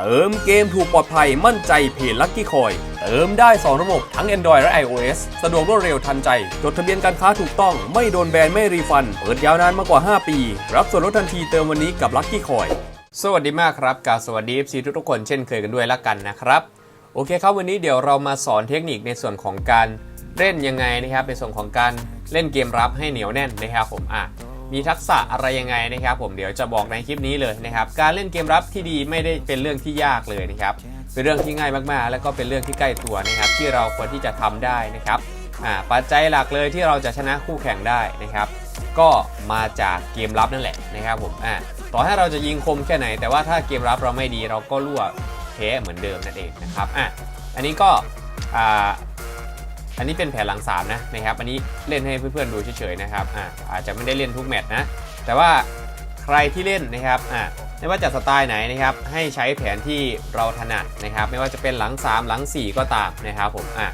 เติมเกมถูกปลอดภัยมั่นใจเพจลัคกี้คอย เติมได้ 2 ระบบทั้ง Android และ iOS สะดวกรวดเร็วทันใจ จดทะเบียนการค้าถูกต้องไม่โดนแบน ไม่รีฟัน เปิดยาวนานมากกว่า 5 ปี รับส่วนลดทันทีเติมวันนี้กับลัคกี้คอย สวัสดีมากครับกาบสวัสดี FC ทุกๆคนเช่นเคยกันด้วยละกันนะครับ โอเคครับวันนี้เดี๋ยวเรามาสอนเทคนิคในส่วนของการเล่นยังไงนะครับในส่วนของการเล่นเกมรับให้เหนียวแน่นนะครับผมอะ มีทักษะอะไรยังไงนะครับ ผมเดี๋ยวจะบอกในคลิปนี้เลยนะครับ การเล่นเกมรับที่ดีไม่ได้เป็นเรื่องที่ยากเลยนะครับ เป็นเรื่องที่ง่ายมากๆ แล้วก็เป็นเรื่องที่ใกล้ตัวนะครับ ที่เราควรที่จะทำได้นะครับปัจจัยหลักเลยที่เราจะชนะคู่แข่งได้นะครับ ก็มาจากเกมรับนั่นแหละนะครับผมต่อให้เราจะยิงคมแค่ไหน แต่ว่าถ้าเกมรับเราไม่ดีเราก็รั่วแพ้เหมือนเดิมนั่นเองนะครับอะอันนี้ก็ อันนี้เป็นแผนหลังสามนะนะครับ อันนี้เล่นให้เพื่อนๆดูเฉยๆนะครับอ่าอาจจะไม่ได้เล่นทุกแมตช์นะ แต่ว่าใครที่เล่นนะครับอ่าไม่ว่าจะสไตล์ไหนนะครับ ให้ใช้แผนที่เราถนัดนะครับ ไม่ว่าจะเป็นหลัง 3 หลัง 4 ก็ตามนะครับผมอ่า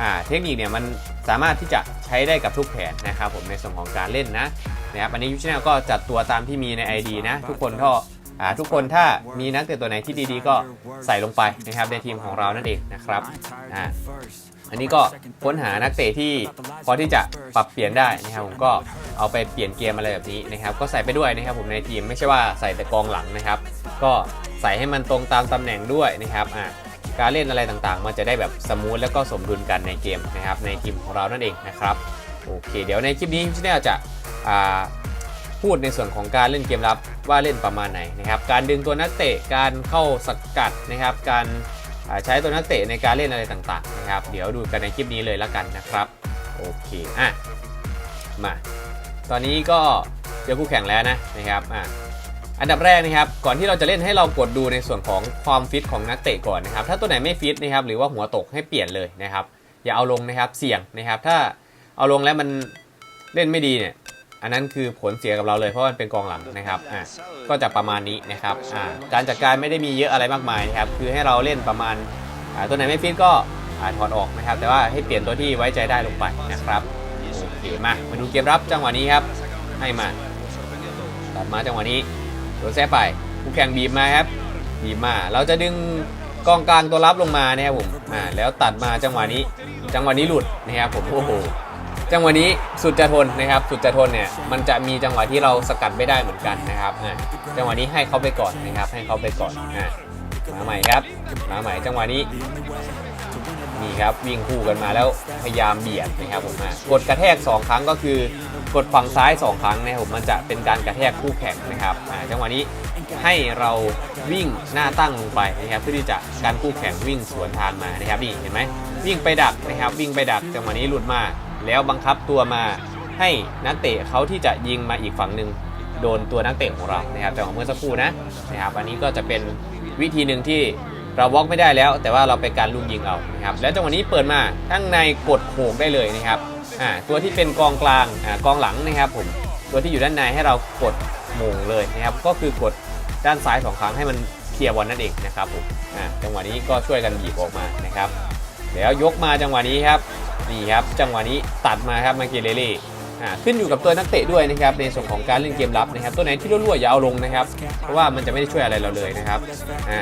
อ่าเทคนิคเนี่ยมันสามารถที่จะใช้ได้กับทุกแผนนะครับผมในส่วนของการเล่นนะนะครับอันนี้ยูชแนลก็จัดตัวตามที่มีใน ID นะทุกคนก็อ่าทุกคนถ้ามีนักเตะตัวไหนที่ดีๆ ก็ใส่ลงไปนะครับในทีมของเรานั่นเองนะครับอ่า อันนี้ก็ค้นหานักเตะที่พอที่จะปรับเปลี่ยนได้นะครับผมก็เอาไปเปลี่ยนเกมอะไรแบบนี้นะครับ ก็ใส่ไปด้วยนะครับผมในทีมไม่ใช่ว่าใส่แต่กองหลังนะครับ ก็ใส่ให้มันตรงตามตำแหน่งด้วยนะครับอ่าการเล่นอะไรต่างๆ มันจะได้แบบสมูทแล้วก็สมดุลกันในเกมนะครับในทีมของเรานั่นเองนะครับโอเค เดี๋ยวในคลิปนี้พี่แนลจะอ่าพูดในส่วนของการเล่นเกมรับว่าเล่นประมาณไหนนะครับการดึงตัวนักเตะการเข้าสกัดนะครับการ ใช้ตัวนักเตะในการเล่นอะไรต่างๆนะครับ เดี๋ยวดูกันในคลิปนี้เลยละกันนะครับโอเคอะมา ตอนนี้ก็เจอคู่แข่งแล้วนะนะครับอะอันดับแรกนะครับก่อนที่เราจะเล่นให้เรากดดูในส่วนของความฟิตของนักเตะก่อนนะครับถ้าตัวไหนไม่ฟิตนะครับหรือว่าหัวตกให้เปลี่ยนเลยนะครับอย่าเอาลงนะครับเสี่ยงนะครับถ้าเอาลงแล้วมันเล่นไม่ดีเนี่ย อันนั้นคือผลเสียกับเราเลยเพราะมันเป็นกองหลังนะครับอะก็จะประมาณนี้นะครับอ่าการจัดการไม่ได้มีเยอะอะไรมากมายนะครับคือให้เราเล่นประมาณอ่าตัวไหนไม่ฟิตก็อ่าถอดออกนะครับ แต่ว่าให้เปลี่ยนตัวที่ไว้ใจได้ลงไปนะครับโอเคมามาดูเกมรับจังหวะนี้ครับ ให้มาตัดมาจังหวะนี้โดนแซ่ไปคู่แข่งบีบมาครับบีบมา เราจะดึงกองกลางตัวรับลงมานะครับผมอ่าแล้วตัดมาจังหวะนี้ จังหวะนี้หลุดนะครับผมโอ้โห จังหวะนี้สุดจะทนนะครับ สุดจะทนเนี่ยมันจะมีจังหวะที่เราสกัดไม่ได้เหมือนกันนะครับจังหวะนี้ให้เขาไปก่อนนะครับให้เขาไปก่อนมาใหม่ครับมาใหม่จังหวะนี้นี่ครับวิ่งคู่กันมาแล้วพยายามเบียดนะครับผมกดกระแทก 2 ครั้งก็คือกดฝั่งซ้าย 2 ครั้งนะครับผมมันจะเป็นการกระแทกคู่แข่งนะครับจังหวะนี้ให้เราวิ่งหน้าตั้งลงไปนะครับเพื่อที่จะการคู่แข่งวิ่งสวนทางมานะครับนี่เห็นไหมวิ่งไปดักนะครับวิ่งไปดักจังหวะนี้หลุดมา แล้วบังคับตัวมาให้นักเตะเขาที่จะยิงมาอีกฝั่งหนึ่งโดนตัวนักเตะของเรานะครับจังหวะเมื่อสักครู่นะนะครับอันนี้ก็จะเป็นวิธีหนึ่งที่เราวอล์กไม่ได้แล้ว แต่ว่าเราไปการลูกยิงเอานะครับแล้วจังหวะนี้เปิดมาข้างในกดโขกได้เลยนะครับอ่าตัวที่เป็นกองกลางอ่ากองหลังนะครับผมตัวที่อยู่ด้านในให้เรากดโมงเลยนะครับก็คือกดด้านซ้ายสองครั้งให้มันเคลียร์บอลนั่นเองนะครับผมอ่าจังหวะนี้ก็ช่วยกันหยิบออกมานะครับแล้วยกมาจังหวะนี้ครับ นี่ครับจังหวะนี้ตัดมาครับมาเกเลเล่อ่าขึ้นอยู่กับตัวนักเตะด้วยนะครับในส่วนของการเล่นเกมรับนะครับ ตัวไหนที่รั่วๆอย่าเอาลงนะครับ เพราะว่ามันจะไม่ได้ช่วยอะไรเราเลยนะครับอ่า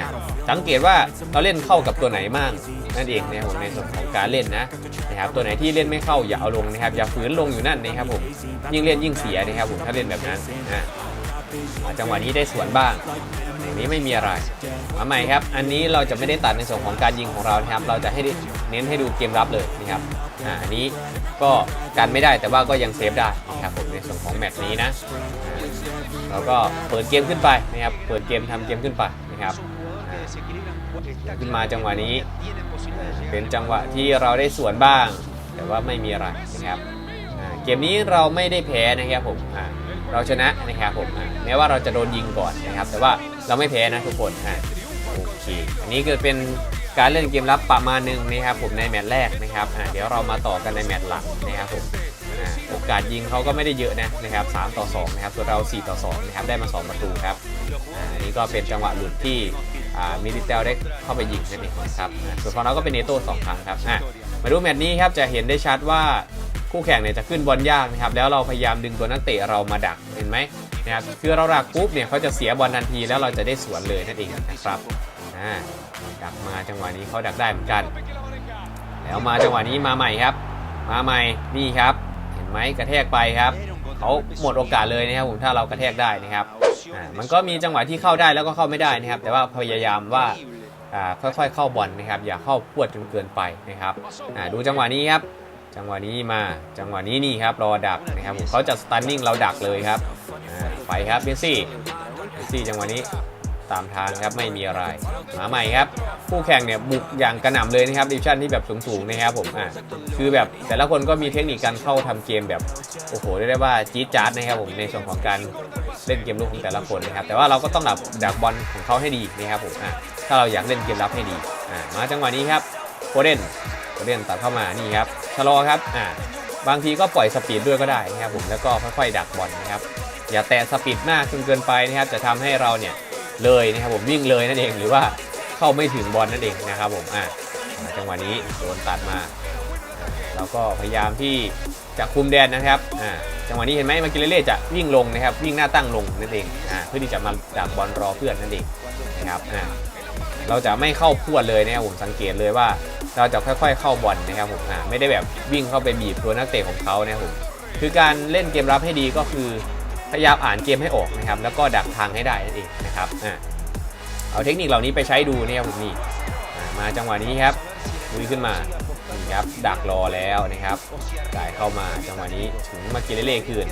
สังเกตว่าเราเล่นเข้ากับตัวไหนมากนั่นเองนะครับผมในส่วนของการเล่นนะนะครับ ตัวไหนที่เล่นไม่เข้าอย่าเอาลงนะครับอย่าฝืนลงอยู่นั่นนะครับผมยิ่งเล่นยิ่งเสียนะครับผมถ้าเล่นแบบนั้นนะ จังหวะนี้ได้สวนบ้างอย่างนี้ไม่มีอะไร มาใหม่ครับ อันนี้เราจะไม่ได้ตัดในส่วนของการยิงของเรานะครับ เราจะให้เน้นให้ดูเกมรับเลยนะครับอ่าอันนี้ก็กันไม่ได้แต่ว่าก็ยังเซฟได้นะครับผมในส่วนของแมตช์นี้นะเราก็เปิดเกมขึ้นไปนะครับ เปิดเกมทำเกมขึ้นไปนะครับอ่าขึ้นมาจังหวะนี้ เป็นจังหวะที่เราได้สวนบ้าง แต่ว่าไม่มีอะไรนะครับอ่าเกมนี้เราไม่ได้แพ้นะครับผมอ่า เราชนะนะครับผมแม้ว่าเราจะโดนยิงก่อนนะครับ แต่ว่าเราไม่แพ้นะทุกคนอ่าโอเคอันนี้คือเป็นการเล่นเกมรับประมาณหนึ่งนะครับผมในแมตช์แรกนะครับเดี๋ยวเรามาต่อกันในแมตช์หลังนะครับผมโอกาสยิงเขาก็ไม่ได้เยอะนะนะครับ3ต่อ2นะครับส่วนเรา 4 ต่อ2นะครับได้มา 2 ประตูครับอันนี้ก็เป็นจังหวะหลุดที่มิลิเตลได้เข้าไปยิงนั่นเองนะครับส่วนของเราก็เป็นเนโต้สองครั้งครับมาดูแมตช์นี้ครับจะเห็นได้ชัดว่า คู่แข่งเนี่ยจะขึ้นบอลยากนะครับแล้วเราพยายามดึงตัวนักเตะเรามาดักเห็นไหมนะครับคือเราดักปุ๊บเนี่ยเขาจะเสียบอลทันทีแล้วเราจะได้สวนเลยนั่นเองนะครับอ่าดักมาจังหวะนี้เขาดักได้เหมือนกัน แล้วมาจังหวะนี้มาใหม่ครับ มาใหม่นี่ครับ เห็นไหมกระแทกไปครับเขาหมดโอกาสเลยนะครับผมถ้าเรากระแทกได้นะครับอ่ามันก็มีจังหวะที่เข้าได้แล้วก็เข้าไม่ได้นะครับ แต่ว่าพยายามว่าอ่าค่อยๆเข้าบอลนะครับอย่าเข้าพวดจนเกินไปนะครับดูจังหวะนี้ครับ จังหวะนี้มาจังหวะนี้นี่ครับรอดักนะครับผมเขาจะสตันนิ่งเราดักเลยครับไปครับเบสซี่เบสซี่จังหวะนี้ตามทางครับไม่มีอะไรมาใหม่ครับคู่แข่งเนี่ยบุกอย่างกระหน่ำเลยนะครับดิชั่นที่แบบสูงๆนะครับผมอ่าคือแบบแต่ละคนก็มีเทคนิคการเข้าทำเกมแบบโอ้โหเรียกได้ว่าจี๊ดจ๊าดนะครับผมในส่วนของการเล่นเกมลุกของแต่ละคนนะครับแต่ว่าเราก็ต้องดักดักบอลของเขาให้ดีนะครับผมอ่าถ้าเราอยากเล่นเกมรับให้ดีอ่ามาจังหวะนี้ครับโคเดน เล่นตัดเข้ามานี่ครับชะลอครับอ่าบางทีก็ปล่อยสปีดด้วยก็ได้นะครับผมแล้วก็ค่อยๆดักบอลนะครับอย่าแตะสปีดมากจนเกินไปนะครับ จะทำให้เราเนี่ยเลยนะครับผมวิ่งเลยนั่นเองหรือว่าเข้าไม่ถึงบอลนั่นเองนะครับผมอ่าจังหวะนี้โดนตัดมาเราก็พยายามที่จะคุมแดนนะครับอ่าจังหวะนี้เห็นไหมมากิเลเล่จะวิ่งลงนะครับวิ่งหน้าตั้งลงนั่นเองอ่าเพื่อที่จะมาดักบอลรอเพื่อนนั่นเองนะครับอ่าเราจะไม่เข้าพวดเลยนะครับผมสังเกตเลยว่า เราจะค่อยๆเข้าบอลนะครับผมไม่ได้แบบวิ่งเข้าไปบีบตัวนักเตะของเขานะครับผมคือการเล่นเกมรับให้ดีก็คือพยายามอ่านเกมให้ออกนะครับแล้วก็ดักทางให้ได้นั่นเองนะครับอ่าเอาเทคนิคเหล่านี้ไปใช้ดูนะครับผมนี่มาจังหวะนี้ครับลุยขึ้นมานี่ครับดักรอแล้วนะครับจ่ายเข้ามาจังหวะนี้ถึงมากินเล่ๆคืน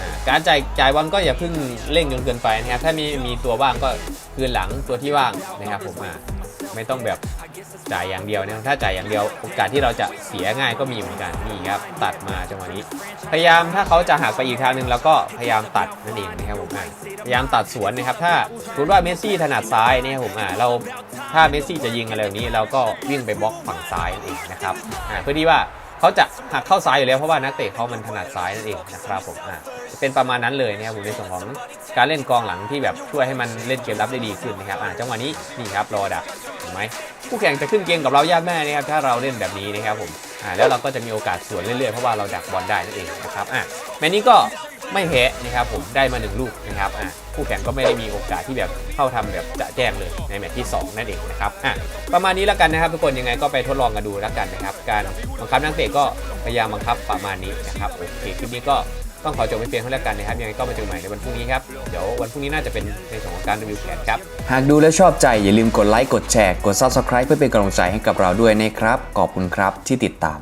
อ่าการจ่ายจ่ายบอลก็อย่าเพิ่งเร่งจนเกินไปนะครับถ้ามีมีตัวว่างก็คืนหลังตัวที่ว่างนะครับผมอะ ไม่ต้องแบบจ่ายอย่างเดียวนะถ้าจ่ายอย่างเดียวโอกาสที่เราจะเสียง่ายก็มีเหมือนกันนี่ครับตัดมาจังหวะนี้ พยายามถ้าเขาจะหักไปอีกทางหนึ่งเราก็พยายามตัดนั่นเองนะครับผมอะพยายามตัดสวนนะครับถ้าสมมติว่าเมสซี่ถนัดซ้ายเนี่ยผมอะเราถ้าเมสซี่จะยิงอะไรแบบนี้ เราก็วิ่งไปบล็อกฝั่งซ้ายนั่นเองนะครับอ่าเพื่อที่ว่า เขาจะหักเข้าซ้ายอยู่แล้วเพราะว่านักเตะเขามันถนัดซ้ายนั่นเองนะครับผมอ่าจะเป็นประมาณนั้นเลยนะครับผมในส่วนของการเล่นกองหลังที่แบบช่วยให้มันเล่นเกมรับได้ดีขึ้นนะครับอ่าจังหวะนี้นี่ครับรอดักเห็นไหมคู่แข่งจะขึ้นเกมกับเรายากแม่นะครับถ้าเราเล่นแบบนี้นะครับผมอ่าแล้วเราก็จะมีโอกาสสวนเรื่อยๆเพราะว่าเราดักบอลได้นั่นเองนะครับอ่าแมนนี้ก็ ไม่แพ้นะครับผมได้มาหนึ่งลูกนะครับอ่าคู่แข่งก็ไม่ได้มีโอกาสที่แบบเข้าทำแบบจะแจ้งเลยในแมตช์ที่สองนั่นเองนะครับอะประมาณนี้แล้วกันนะครับ ทุกคนยังไงก็ไปทดลองกันดูแล้วกันนะครับ การบังคับนักเตะก็พยายามบังคับประมาณนี้นะครับโอเคคลิปนี้ก็ต้องขอจบไปเพียงเท่านี้แล้วกันนะครับยังไงก็มาเจอกันใหม่ในวันพรุ่งนี้ครับเดี๋ยววันพรุ่งนี้น่าจะเป็นในส่วนของการรีวิวแผนครับหากดูแล้วชอบใจอย่าลืมกดไลค์กดแชร์กด Subscribe เพื่อเป็นกำลังใจให้กับเราด้วยนะครับขอบคุณครับที่ติดตาม